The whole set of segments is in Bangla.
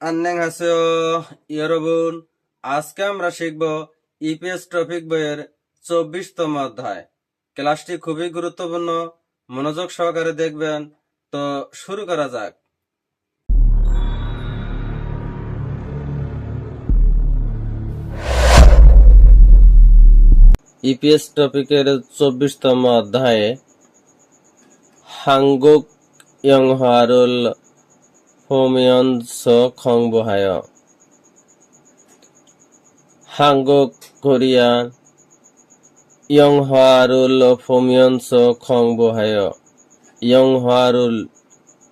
আন্নাংহাসেও ইয়রবুন আজকে আমরা শিখব ইপিএস ট্রফিক বইয়ের চব্বিশতম অধ্যায়। ক্লাসটি খুবই গুরুত্বপূর্ণ, মনোযোগ সহকারে দেখবেন। তো শুরু করা যাক। ইপিএস টপিকের চব্বিশতম অধ্যায়ে হাঙ্গুক, ইয়ংহারুল হোমিয়ন্স খংবহায় 한국 কোরিয়ান 영화를 보면서 공부하여 영화를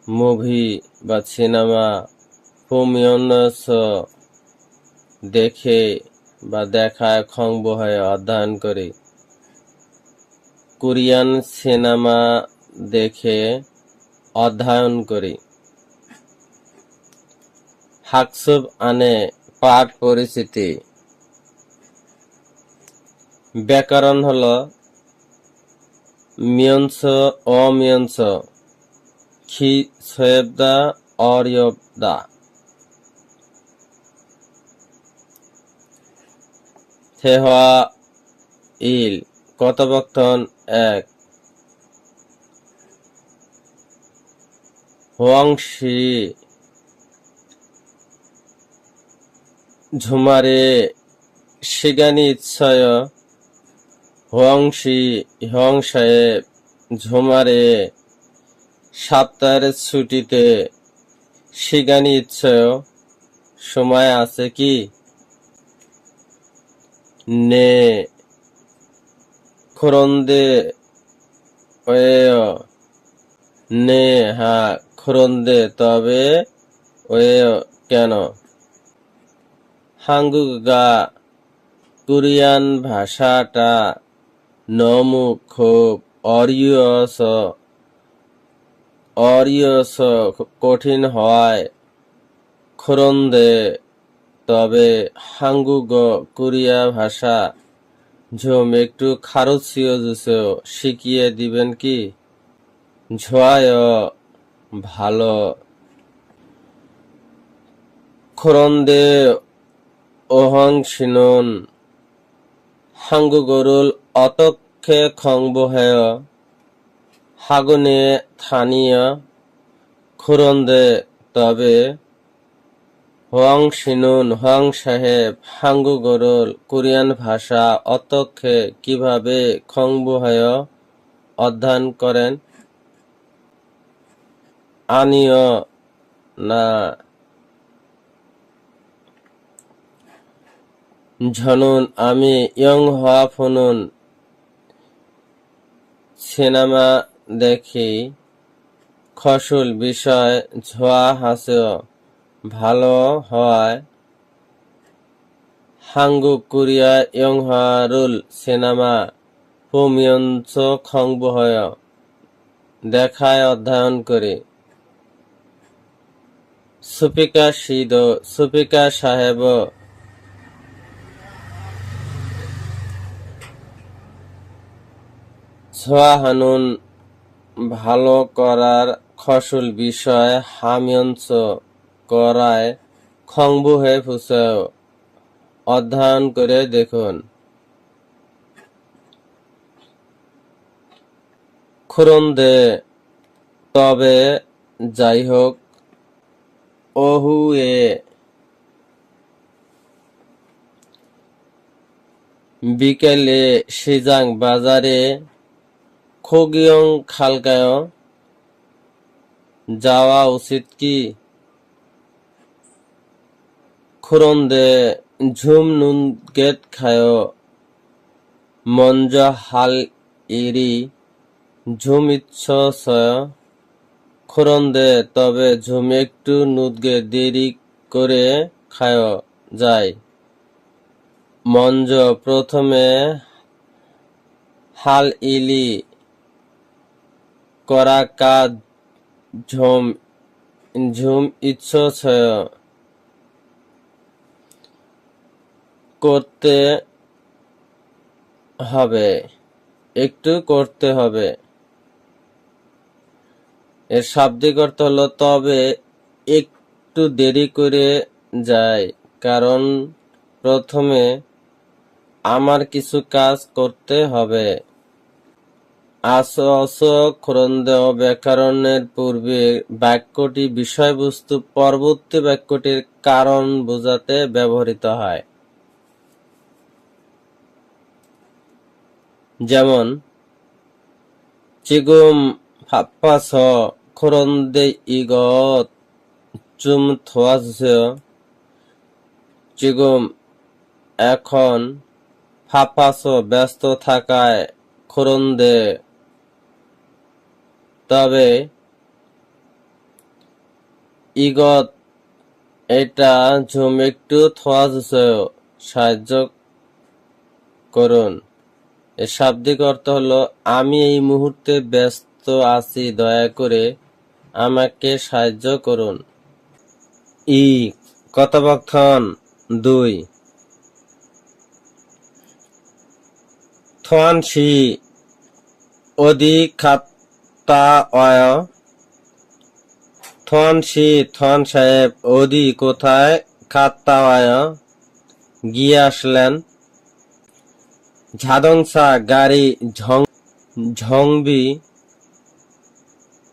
মুভি বা সিনেমা 보면서 দেখে বা দেখায় খংবহায় অধ্যয়ন করে কোরিয়ান সিনেমা দেখে অধ্যয়ন করি হাকসুব আনে পাঠ পরিচিতি। ব্যাকরণ হল মিয়ংস অমিয়ংস খি সয়েবদা, অরিয়বদা। থেহা ইল, কথোপকথন এক। হোয়াংশি ঝুমারে শিগানি ইচ্ছয় হোয়াংশি হিংসায় ঝুমারে সপ্তাহের ছুটিতে শিগানি ইচ্ছয় সময় আছে কি? নে খরন্দে নে হা খরন্দে, তবে ওয়েয় কেন? হাঙ্গুগা, কোরিয়ান ভাষাটা নমু খুব অরিয়স অরিয়স কঠিন হওয়ায় খরন্দে। তবে হাঙ্গুগ কোরিয়া ভাষা ঝুম একটু খারুসিও জুসেও শিখিয়ে দিবেন কি? ঝোয়ায় ভালো। খরন্দে ওহং শিনুন। হাঙ্গুগরুল অতক্ষে খংবহেয়। হাগুনে থানীয়। খুরন্দে তবে। হং শিনুন হং সাহেব হাঙ্গু গরুল কোরিয়ান ভাষা অতক্ষে কীভাবে খংবুহায় অধ্যয়ন করেন? আনিয় না ঝনুন, আমি ইয়ং হওয়া ফনুন। সিনেমা দেখি, খসুল বিষয়, ঝোয়া হাসে ভালো হওয়ায়। হাঙ্গুক কোরিয়া ইয়ংহারুল সিনেমা পুমিয়ঞ্চ খংবহয় দেখায় অধ্যয়ন করে। সুপিকা শীদ, সুপিকা সাহেব সোয়াহানুন ভালো করার খসুল বিষয় হামিয়ঞ্চ করায় খংবু হয়ে ফুসেও। অধ্যয়ন করে দেখুন। খুরন্দে, তবে যাই হোক ওহুয়ে। বিকেলে সিজাং বাজারে খগিয়ং খালগায় যাওয়া উচিত কি? খুরন্দে ঝুম নুন গেট খায়, মঞ্জ হাল ইরি, ঝুম ইচ্ছ সয় খুরন্দে, তবে ঝুম একটু নুদগে দেরি করে খায়, যায়। মঞ্জ প্রথমে হাল ইলি করা কাজ ঝুম ঝুম ইচ্ছ করতে হবে, একটু করতে হবে। এর শাব্দিক অর্থ হলো, তবে একটু দেরি করে যায়, কারণ প্রথমে আমার কিছু কাজ করতে হবে। আস খ্রন্দেয় ব্যাকরণের পূর্বে বাক্যটি বিষয়বস্তু পরবর্তী বাক্যটির কারণ বোঝাতে ব্যবহৃত হয়। যেমন, চিগুম ফাপ্পাস খ্রন্দে ইগত চুম থোয়াস, চিগুম এখন ফাপাস ব্যস্ত থাকায় খোরন্দে তবে ইগত এটা ঝুম একটু সাহায্য করুন। এর শাব্দিক অর্থ হলো, আমি এই মুহূর্তে ব্যস্ত আছি, দয়া করে আমাকে সাহায্য করুন। ই, কথোপকথন দুই। থনসি অধি খাত্তা অয় থনসি থন সাহেব অধি কোথায়? খাত্তা অয় গিয়ে আসলেন। ঝাদংসা গাড়ি ঝং ঝংবি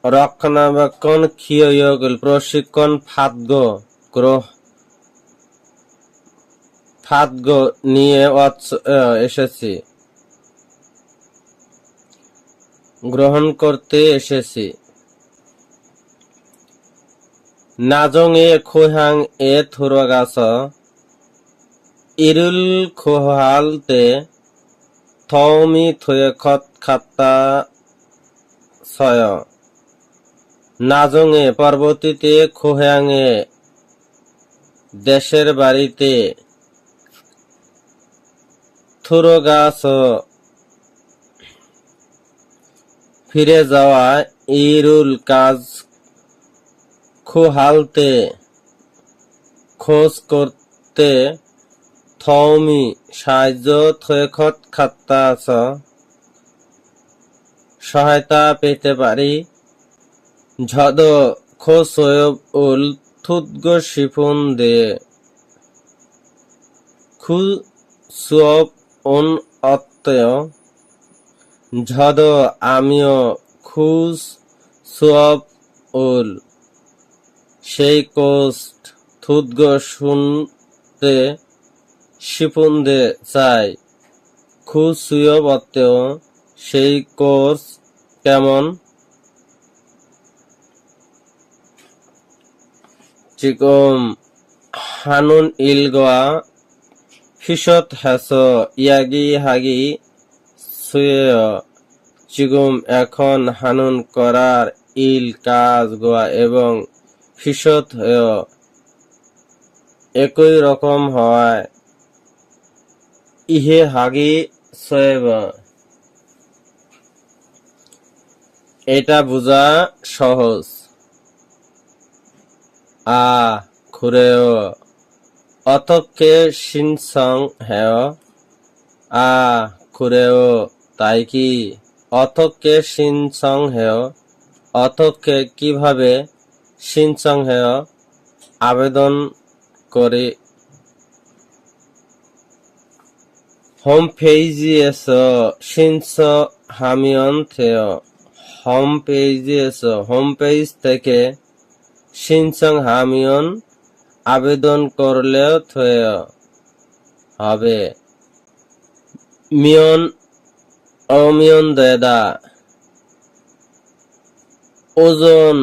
রক্ষণাবেক্ষণ ক্ষিয়গল প্রশিক্ষণ ফাদগ গ্রহ ফাদগ নিয়ে এসেছি। গ্রহণ করতে এসেছি। নাজং এ খোহাং এ থুরগাছ, ইরুল খোহালতে থৌমি থয়ে খত খাত্তা ছয়। নাজংয়ে পরবর্তীতে খোহাংয়ে দেশের বাড়িতে থুরগাছ ফিরে যাওয়া ইরুল কাজ খুহালতে খোঁজ করতে থৌমি সাহায্য থয়খত খাত্তা আছ সহায়তা পেতে পারি। ঝদ খো খোঁজ উল থুদ্গ শিফুন দে। খু সুয়ব উন অত্যয় ঝদ আমিও খুস সুয়ব উল। সেই কোষ্ট থুদ্গ শুনতে শিপুন্দে চাই। খুস সুয়ব সেই কোর্স কেমন? চিকম হানুন ইলগা ফিসত হ্যাস ইয়াগি হাগি চিগুম এখন হানুন করার ইল কাজ গোয়া এবং ফিসত একই রকম হয়। ইহে হাগি সয়েব। এটা বোঝা সহজ। আ, খুরেও। অতকে সিনসং হেয়। আ, খুরেও। তাই কি অথককে সিনসংহেয়? অথককে কীভাবে সিনসংহেয় আবেদন করে? হোম হোমফেইজিয়েস সিনস হামিয়ন থেয় হোম পেজ থেকে সিনসং হামিয়ন আবেদন করলেও থেয় হবে। মিয়ন অমিয়ন দেদা, ওজন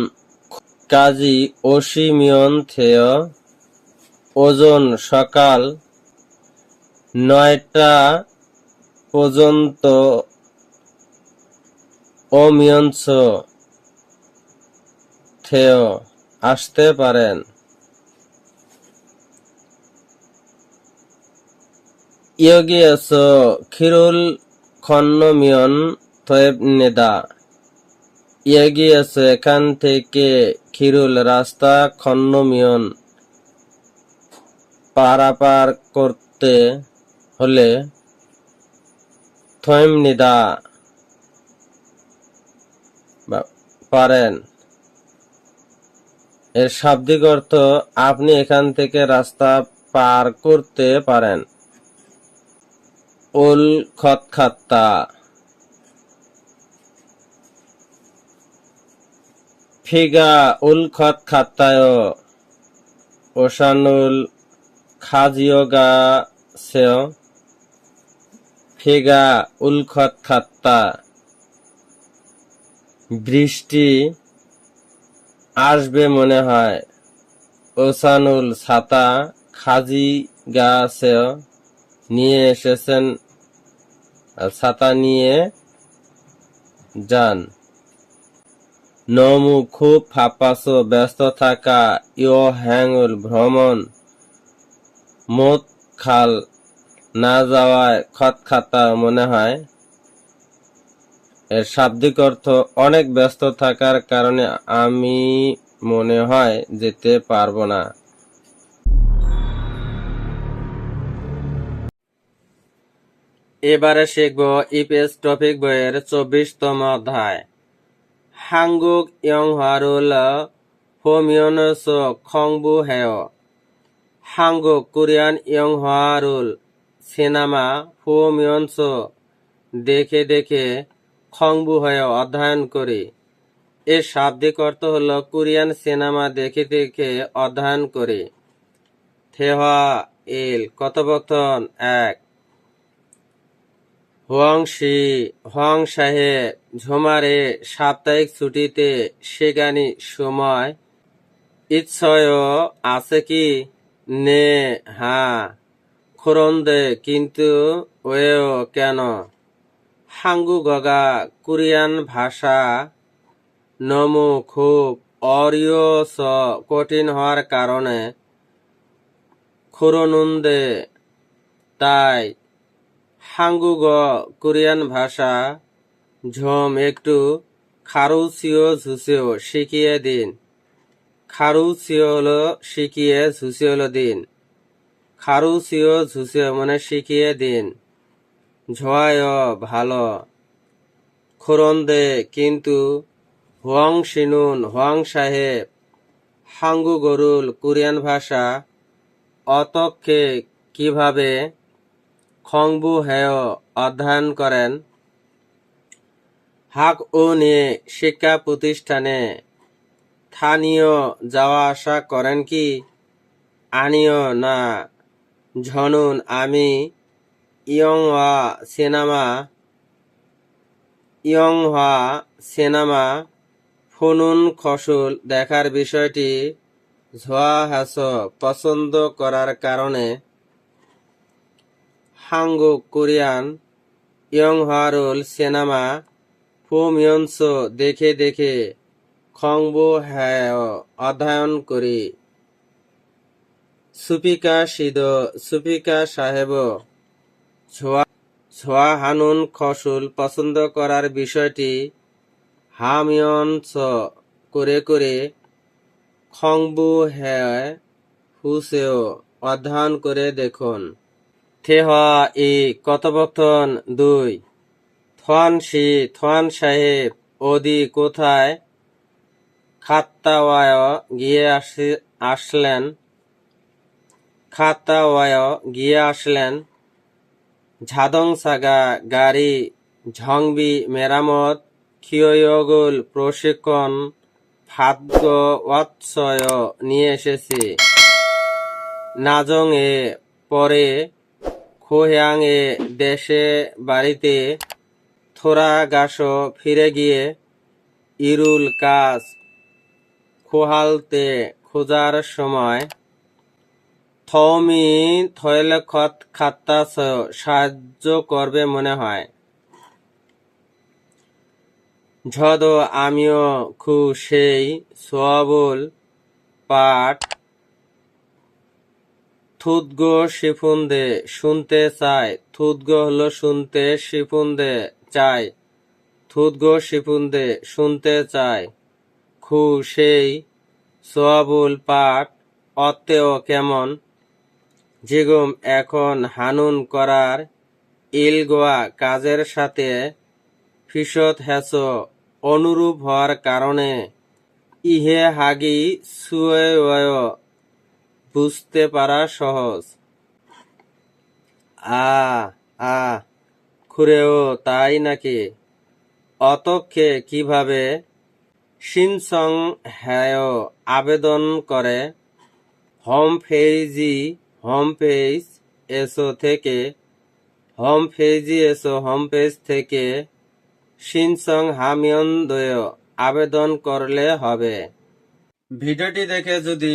কাজী অসি মিয়ন থেয়, ওজন সকাল নয়টা পর্যন্ত অমিয়ঞ্চ থেয় আসতে পারেন। ইয়গিয়াস খিরুল খন্নমিয়ন নেদা ইয়গিয়াস এখান থেকে খিরুল রাস্তা খন্নমিয়ন পারাপার করতে হলে থয়েম নিদা বা- পারেন। এর শাব্দিক অর্থ, আপনি এখান থেকে রাস্তা পার করতে পারেন। উল খতখাত্তা ফিগা উল খতখাত্তায় ওশানুল খাজিওগা সেও ফিগা উল খতখাত্তা বৃষ্টি আসবে মনে হয়। ওসানুল ছাতা খাজি গাছে নিয়ে এসেছেন। ছাতা নিয়ে যান। নমু খুব ফাপাসো, ব্যস্ত থাকা, ইয় হ্যাঙ্গুল ভ্রমণ। মত খাল না যাওয়ায় খতখাতা মনে হয়। এর শাব্দিক অর্থ অনেক ব্যস্ত থাকার কারণে আমি মনে হয় যেতে পারব না। এবারে শিখব ইপিএস টপিক বইয়ের চব্বিশতম অধ্যায়। হাঙ্গুক ইয়ং হারুল হোমিয়নস খংবু হেয়। হাঙ্গুক কোরিয়ান ইয়ং হারুল সিনেমা হোমিয়নস দেখে দেখে খংবু হয়ে অধ্যয়ন করি। এর শাব্দিক অর্থ হল কোরিয়ান সিনেমা দেখে দেখে অধ্যয়ন করি। থেহা এল কথোপকথন এক। হোয়াংশি হোয়াং সাহেব ঝুমারে সাপ্তাহিক ছুটিতে সেগানি সময়। ইচ্ছয় আছে কি? নে হ্যাঁ খোরন্দে, কিন্তু ওয়েও কেন? হাঙ্গু গগা, কোরিয়ান ভাষা, নমু খুব অরিয়স কঠিন হওয়ার কারণে। খুরনুন্দে, তাই। হাঙ্গুগ কোরিয়ান ভাষা, ঝম একটু খারুসিও ঝুসিও শিখিয়ে দিন। খারুসিও হলো শিখিয়ে ঝুসিও হলো দিন। খারুসিও ঝুসিও মানে শিখিয়ে দিন। ঝয় ভালো। খোরন্দে কিন্তু হোয়াং শিনুন, হোয়াং সাহেব। হাঙ্গু গরুল কোরিয়ান ভাষা অতক্ষে কীভাবে খংবু হেয় অধ্যয়ন করেন। হাক ও নিয়ে শিক্ষা প্রতিষ্ঠানে স্থানীয় যাওয়া আসা করেন কি? আনিও না, ঝনুন আমি, ইয়ংহা সিনেমা ইয়ংহা সিনেমা, ফুনুন খসুল দেখার বিষয়টি ঝোয়া হাস পছন্দ করার কারণে হাঙ্গুক কোরিয়ান, ইয়ংহারুল সিনেমা, ফুমিয়ন্স দেখে দেখে খংবু হ্যায় অধ্যয়ন করি। সুপিকা সিদ, সুপিকা সাহেব, ছোয়া ছোয়া হানুন খসুল পছন্দ করার বিষয়টি হামিয়ন্স করে করে খংবু হ্যায় হুসেও অধ্যয়ন করে দেখুন। থেহা ই কথোপকথন দুই। থোয়ান শি, থোয়ান সাহেব, ওদি কোথায়? খাত্তাওয়ায় গিয়ে আসি, আসলেন। খাত্তাওয়ায় গিয়ে আসলেন। ঝাদং সাগা, গাড়ি, ঝংবি, মেরামত খিয়গুল প্রশিক্ষণ, ভাগ্য ওয়াৎসয় নিয়ে এসেছি। নাজং এ পরে খোহ্যাং এ দেশে বাড়িতে থোরা গাছ ফিরে গিয়ে ইরুল কাজ খোহালতে খোঁজার সময় থমি থয়েল খত খাত্তাস সাহায্য করবে মনে হয়। ঝদ আমিও খু সেই সোয়াবুল পাঠ থুতগো শিফুন্দে, শুনতে চায় থুতগো হলো শুনতে, শিফুন্দে চায় থুতগো শিফুন্দে, শুনতে চায় খু সেই সোয়াবুল পাঠ অত্তেও কেমন? জিগুম এখন হানুন করার ইলগোয়া কাজের সাথে ফিসত হ্যাস অনুরূপ হওয়ার কারণে। ইহে হাগি সুয়ে বুঝতে পারা সহজ। আ আ খুরেও তাই নাকি? অতক্ষে কীভাবে সিনসং হ্যায় আবেদন করে? হোম পেজি হোম পেজ এসো থেকে, হোম পেজি এসো, হোম পেজ থেকে সিনসং হামিয়ন দয় আবেদন করলে হবে। ভিডিওটি দেখে যদি